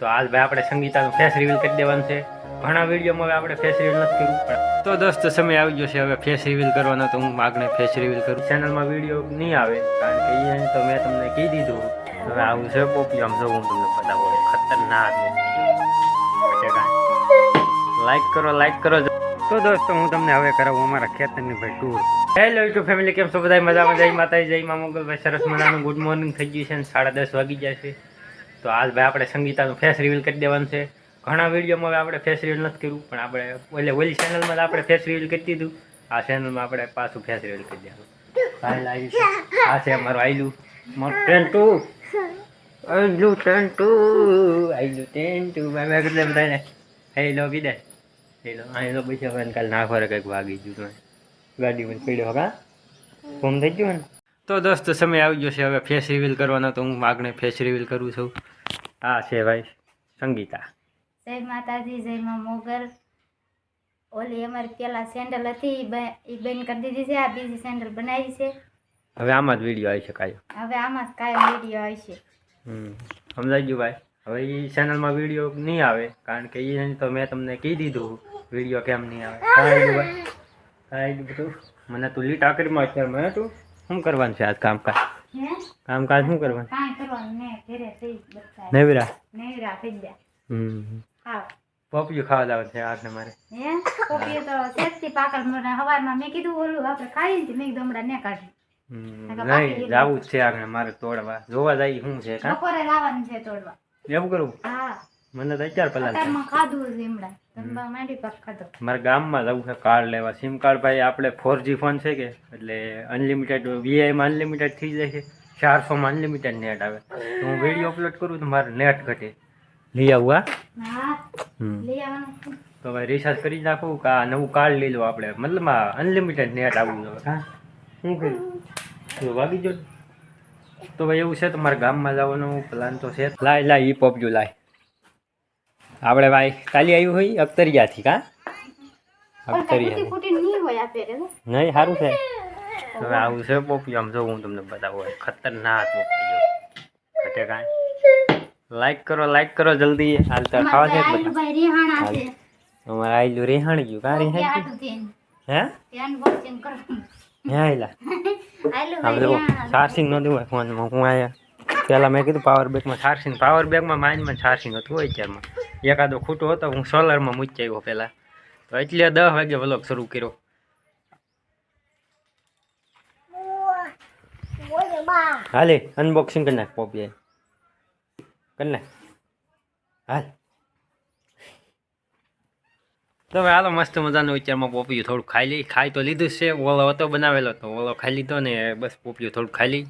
તો આજ ભાઈ આપણે સંગીતાનું ફેસ રિવીલ કરી દેવાનું છે. ઘણા વિડીયોમાં હવે આપણે ફેસ રિવીલ નથી કર્યું તો દોસ્ત સમય આવી ગયો છે, હવે ફેસ રિવીલ કરવાનો તો હું આગળ ફેસ રિવીલ કરું. ચેનલમાં વીડિયો નહીં આવે, કારણ કે એ તો મેં તમને કહી દીધું. હવે આવું છે પોપી, આમ જો હું તમને બતાવું ખતરનાક લાઈક કરો લાઈક કરો. તો દોસ્તો, હું તમને હવે કરાવું અમારા ખેતરની ભાઈ ટૂર હેલો યુટ્યુબ ફેમિલી કેમ છો? બધા મજામાં? જય માતાજી, જય મા મોગલભાઈ. સરસ મજાનું ગુડ મોર્નિંગ થઈ ગયું છે સાડા દસ વાગી છે. તો આજ ભાઈ આપણે સંગીતાનું ફેસ રિવીલ કરી દેવાનું છે. ઘણા વિડીયોમાં હવે આપણે ફેસ રિવીલ નથી કર્યું પણ આપણે ઓલે ઓલી ચેનલમાં આપણે ફેસ રિવીલ કરી દીધું. આ ચેનલમાં આપણે પાછું ફેસ રિવીલ કરી દેવાનું. આવી છે. આ છે અમારું આયલું. મારું ટ્રેન ટુ આયલું ટ્રેન ટુ આયલું ટ્રેન ટુ મેં કીધું બધાને હેલો કીધે હેલો તો પછી હવે કાલ ના ફરે કંઈક વાગી ગયું તમે ગાડીમાં પડ્યો હા? ફોન થઈ ગયું ને? તો દોસ્તો સમય આવી ગયો છે. હવે ફેસ રિવીલ કરવાનો તો હું આગળ ફેસ રિવીલ કરું છું. આ છે ભાઈ સંગીતા. જય માતાજી જય માં મોગર ઓલી અમારી પેલા સેન્ડલ હતી એ બેન કરી દીધી છે. આ બીજી સેન્ડલ બનાવી છે. હવે આમાં જ વીડિયો આવી શકાય હવે આમાં જ કાયો વીડિયો આવશે હમ. સમજાઈ ગયું ભાઈ? હવે એ ચેનલમાં વીડિયો નહીં આવે કારણ કે એ તો મેં તમને કહી દીધું વીડિયો કેમ નહીં આવે. બધું. મને તું લીટ આકરીમાં અત્યારે મને તું. શું કરવાનું છે આજ કામકાજ? કામકાજ શું કરવાનું? કાંઈ કરવાનું ને ઘરે થઈ બધા. નવીરા? નેવરા થઈ ગયા. હમ. ખાવ પપૈયું ખાવા લાવે છે આજને મારે. હે? કોપીએ તો સેજથી પાકલ મને હવારમાં મેં કીધું ઓલું આપણે ખાઈ ને મેં કીધું હમણાં ને કાઢી નહીં જાવું જ છે આગળ મારે તોડવા. જોવા જાય શું છે બપોરે લાવવાનું છે તોડવા. એવું કરું? હા. મને તો અત્યાર પહેલા ખાધું છે હમણાં. મારા ગામમાં જવું છે કાર્ડ લેવા. સિમ કાર્ડ ભાઈ આપણે ફોર જી ફોન છે કે એટલે અનલિમિટેડ વીઆઈમાં અનલિમિટેડ થઈ જાય છે. ચારસોમાં અનલિમિટેડ નેટ આવે. તો હું વીડિયો અપલોડ કરું તો મારે નેટ ઘટે. લઈ આવું હમ. તો ભાઈ રિચાર્જ કરી નાખું કે આ નવું કાર્ડ લઈ લો આપણે. મતલબ અનલિમિટેડ નેટ આવવું જોઈએ હા? શું કર્યું? તો વાગી જો તો ભાઈ એવું છે તો મારા ગામમાં જવાનો પ્લાન તો છે. લાય લાય ઈ પોપજો લાય. આપણે ભાઈ કાલી આવ્યું હોય અખ્તરિયાથી કા? અખ્તરિયા નહીં સારું છે. હવે આવું છે પોપી આમ જો હું તમને બતાવું ખતરનાક પોપિયો ઘટે કાંઈ. લાઈક કરો લાઈક કરો જલ્દી. હાલ તો ખાવા છે. અમારે જ આયલું રેહાણ ગયું કાં રેહાણ આટલું હે. હે આયલા. આમ જો રિહાણા નો દેવાય ફોનમાં. હું આયા. પહેલાં મેં કીધું પાવર બેગમાં ચાર્જિંગ પાવર બેગમાં માઇનમાં ચાર્જિંગ હતું હોય અત્યારમાં. એકાદો ખૂટો હતો, હું સોલરમાં મૂકી આવ્યો પહેલાં. તો એટલે દસ વાગે વ્લોગ શરૂ કર્યો. હાલે અનબોક્સિંગ કરી નાખ પોપી કરી નાખ. હાલ. તો હવે હાલો, મસ્ત મજાનું વિચારમાં પોપિયું થોડું ખાઈ લઈ. ખાઈ તો લીધું છે, ઓલો હતો બનાવેલો તો ઓલો ખાઈ લીધો ને બસ પોપિયું થોડું ખાઈ લઈ.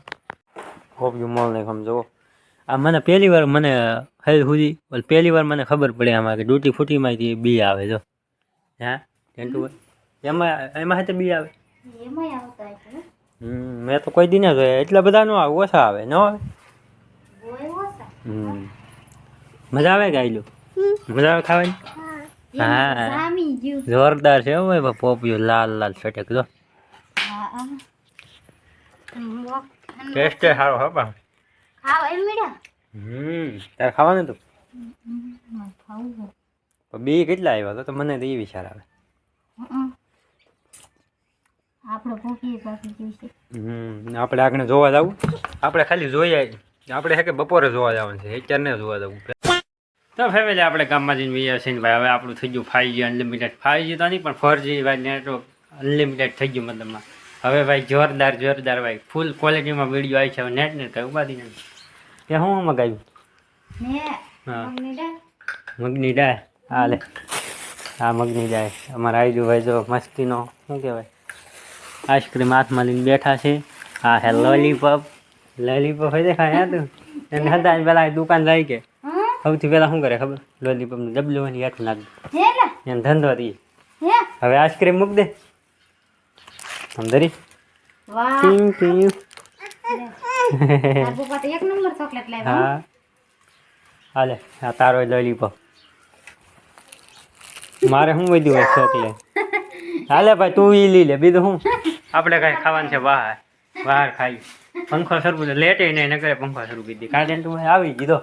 પોપિયું મોલ ને સમજો આ મને પહેલી વાર મને હેલ સુધી પહેલી વાર મને ખબર પડે આમાં કે ડૂટી ફૂટીમાંથી બી આવે જો. હા? ટેન્ટુ એમાં એમાં હાથે બી આવે? મેં તો કોઈ દિને જોયા એટલા બધા નો આવે ઓછા આવે ન આવે? હોય મજા આવે ગાયલું મજા આવે ખાવાની? હા. જોરદાર છે હો ભાઈ પોપિયું લાલ લાલ છટક જો. ટેસ્ટ સારો હો હમ તારે ખાવાનું તું. પણ બી કેટલા આવ્યા તો મને તો એ વિચાર આવે. આપણે ભૂખી બાકી જોઈશે. હમ આપણે આગળ જોવા જવું. આપણે ખાલી જોઈએ આપણે હે કે બપોરે જોવા જવાનું છે. અત્યારે ને જોવા જવું. તો ફેમિલી આપણે ગામમાં જઈને વિયા છે ભાઈ. હવે આપણું થઈ ગયું five G unlimited five G તો નહીં પણ ફોર જી ભાઈ નેટવર્ક અનલિમિટેડ થઈ ગયું મતલબમાં. હવે ભાઈ જોરદાર જોરદાર ભાઈ. ફૂલ ક્વોલિટીમાં વીડિયો આવી છે. હવે નેટ ને કઈ ઉપાધી નથી. તે હું મગાવ્યું હા. મગની. મગની હા લે. હા મગની દાળ અમારા આઈજુ ભાઈ જો મસ્તીનો શું કહેવાય? આઈસ્ક્રીમ હાથમાં લઈને બેઠા છે. હા હે લોલીપોપ. લોલીપોપ હોય દેખાય હા તું? એને હતા પેલા દુકાન જાય કે. સૌથી પહેલા શું કરે ખબર? લોલીપોપનું ડબલું એની હેઠું નાખ દે. એને ધંધો હતી હવે આઈસ્ક્રીમ મૂક દે. સમજરી ટીંગ ટીંગ તાર પપ્પા તો એક નંબર ચોકલેટ લાવ્યા હા. હાલે આ તારો લોલીપોપ મારે શું વધ્યું હોય ચોકલેટ હાલે ભાઈ તું ઈ લઈ લે બીજું શું? આપણે કાંઈ ખાવાનું છે બહાર. બહાર ખાઈ. પંખો સરખું લેટે નહીં કરે પંખો શરૂ કરી કારણ તું આવી દીધો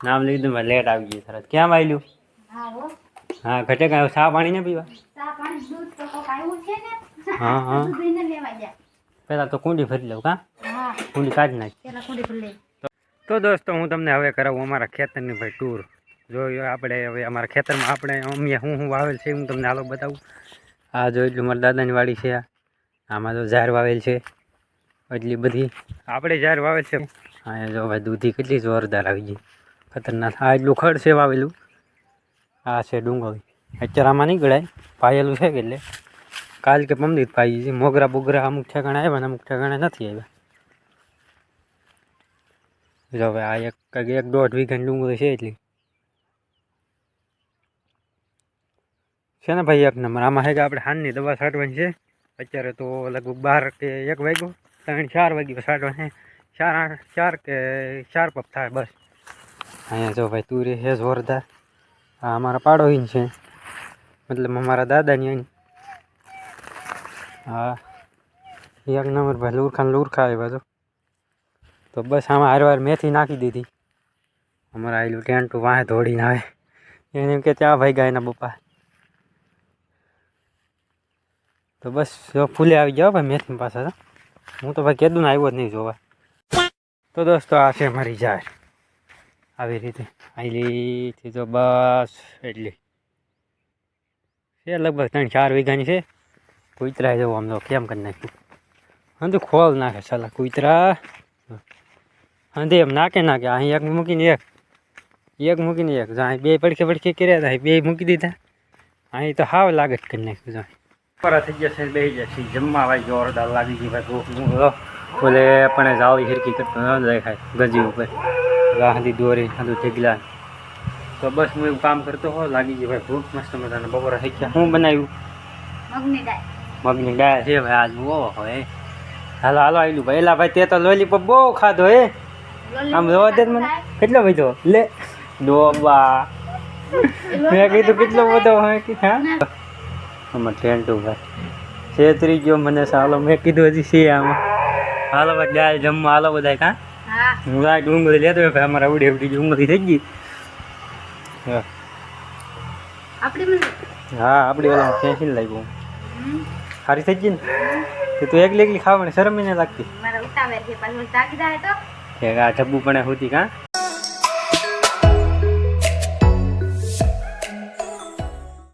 નામ લીધું મેં લેટ આવી ગયું સરસ. ક્યાં વાયલું? હા હા. ઘટે કાંઈ ચા પાણી ને પીવા? ચા પાણી દૂધ તો કોક આવ્યું છે ને. હા હા. દૂધ લઈને લેવા જા પહેલાં તો કુંડી ફરી લઉં કાં? કુંડી કાઢી નાખ. તો દોસ્તો હું તમને હવે કરાવું અમારા ખેતરની ભાઈ ટૂર જો આપણે હવે અમારા ખેતરમાં આપણે અમે હું હું વાવેલ છે હું તમને હાલો બતાવું. આ જો એટલું મારા દાદાની વાડી છે આમાં તો ઝાર વાવેલ છે એટલી બધી. આપણે ઝાર વાવેલ છે. અહીંયા જો ભાઈ દૂધી કેટલી જોરદાર આવી ગઈ. ખતરનાક. આ એટલું ખડ છે વાવેલું. આ છે ડુંગળી. અત્યારે આમાં નહીં ગળાય પાયેલું છે કે એટલે. કાલ કે પમદી પાઈ છે મોગરા બોગરા અમુક ઠેકાણે આવ્યા ને અમુક ઠેકાણે નથી આવ્યા. જો હવે આ એક, કંઈક એક દોઢ વીઘાની ડુંગળી છે એટલી. છે ને ભાઈ એક નંબર. આમાં કે આપણે હાનની દવા છાંટવાની છે. અત્યારે તો લગભગ બાર કે એક વાગ્યો, ત્રણ, ચાર વાગ્યો છાંટવાની ચાર આઠ, ચાર કે ચાર પપ થાય બસ. અહીંયા જો ભાઈ તુરી છે જોરદાર. આ અમારા પાડોહીન છે. મતલબ અમારા દાદાની અહીં. હા. એક નંબર ભાઈ, લુરખાને લુરખા આવ્યા તો તો બસ આમાં હારવાર મેથી નાખી દીધી. અમારા આવેલું ટેન્ટું વાંહે ધોડીને આવે. એને એમ કે ત્યાં ભાઈ ગાયના બપ્પા. તો બસ જો ફૂલે આવી જાઓ ભાઈ મેથી તો. હું. તો ભાઈ કેદું આવ્યો જ નહીં જોવા. તો દોસ્તો આ છે મારી જાહેર આવી રીતે આઈલીથી તો બસ એટલી. છે લગભગ ત્રણ ચાર વીઘાની છે. કુતરા જવું આમ તો કેમ કરી નાખ્યું? હા તો ખોલ નાખે સાલા કૂતરા. હા એમ નાખે નાખે અહીં એક મૂકીને એક એક મૂકીને એક જો અહીં બે પડખે પડખે કર્યા હતા અહીં બે મૂકી દીધા. અહીં તો હાવ લાગે જ કરી નાખ્યું જો પરા થઈ જશે બે જશે જમવા ભાઈ જોરદાર લાગી ગઈ ભાઈ ભૂખ હું તો બોલે પણ જાળી હિરકી કરતો ન દેખાય ગજી ઉપર. ગાંધી દોરી હાથું ઢીગલા. તો બસ હું એવું કામ કરતો હો લાગી ગઈ ભાઈ ભૂખ. મસ્ત મજાના બપોરે થઈ ગયા. હું બનાવ્યું? મગની દાળ. મગની ડાળ છે ભાઈ આજ ઓ હોય. હાલો હાલો આવેલું ભાઈ. એલા ભાઈ તે તો લોલીપોપ બહુ ખાધો હે. આમ જોવા દે મને. કેટલો વધ્યો લે. ડોબા. મેં કીધું કેટલો બધો હોય? કે હા? આમાં ટેન્ટુ ભાઈ. છેતરી ગયો મને સાલો મેં કીધું હજી છે આમાં. હાલો ભાઈ જાય જમવા. હાલો બધા કાં હા. હું આ ડુંગળી લેતો ભાઈ અમારા ઉડી ઉડી ડુંગળી થઈ ગઈ. હા. આપણી હા ઓલા ખેંચીને લાગ્યું. સારી થઈ ગઈ ને? તું એકલી એકલી ખાવાની શરમ નહીં લાગતી. મારા ઉતાવળ છે પાછું તાકી જાય તો? કે આ ઢબ્બુ પણ હોતી કાં?